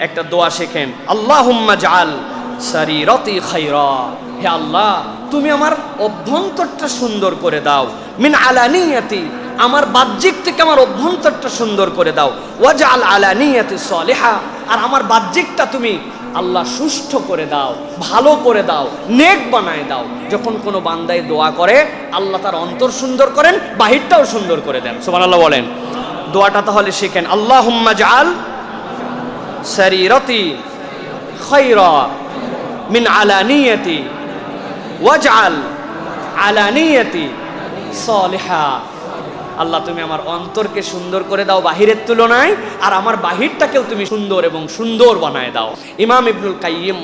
একটা দোয়া শেখেন, আল্লাহুম্মা জাল সারিরতি খাইরা হে আল্লাহ, তুমি আমার অভ্যন্তরটা সুন্দর করে দাও। মিন আলানিয়াতি, আমার বাহ্যিক থেকে আমার অভ্যন্তরটা সুন্দর করে দাও। ওয়াজাল আলানিয়াতি সলিহা, আর আমার বাহ্যিকটা তুমি আল্লাহ সুষ্ঠ করে দাও, ভালো করে দাও, নেক বানায় দাও। যখন কোনো বান্দায় দোয়া করে, আল্লাহ তার অন্তর সুন্দর করেন, বাহিরটাও সুন্দর করে দেন। সুবহানাল্লাহ বলেন। দোয়াটা তাহলে শিখেন, আল্লাহুম্মা জাল সারিরতি খাইরা মিন আলানিয়াতি ওয়াজআল আলানিয়াতি সলিহা আল্লাহ, তুমি আমার অন্তরকে সুন্দর করে দাও বাহিরের তুলনায়, আর আমার বাহিরটাকেও তুমি সুন্দর এবং সুন্দর বানায় দাও। ইমাম ইবনুল কাইয়িম,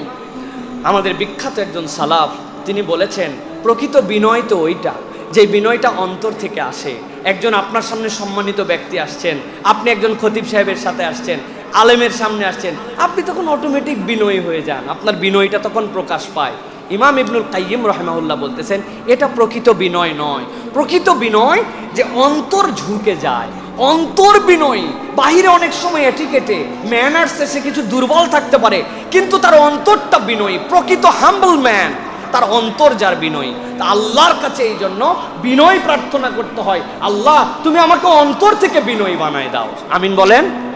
আমাদের বিখ্যাত একজন সালাফ, তিনি বলেছেন, প্রকৃত বিনয় তো ওইটা। যে বিনয়টা অন্তর থেকে আসে, একজন আপনার সামনে সম্মানিত ব্যক্তি আসছেন, আপনি একজন খতিব সাহেবের সাথে আসছেন, আলেমের সামনে আসছেন, আপনি তখন অটোমেটিক বিনয়ী হয়ে যান। আপনার বিনয়টা তখন প্রকাশ পায়। ইমাম ইবনুল কাইয়িম রহমাউল্লাহ বলতেছেন, এটা প্রকৃত বিনয় নয়। প্রকৃত বিনয় যে অন্তর ঝুঁকে যায়। অন্তর বিনয়ী। বাহিরে অনেক সময় এটিকেটে ম্যানার্সে সে কিছু দুর্বল থাকতে পারে, কিন্তু তার অন্তরটা বিনয়ী। প্রকৃত হাম্বল ম্যান তার অন্তর যার বিনয়ী। তা আল্লাহর কাছে এই জন্য বিনয় প্রার্থনা করতে হয়, আল্লাহ, তুমি আমাকে অন্তর থেকে বিনয় বানায় দাও। আমিন বলেন?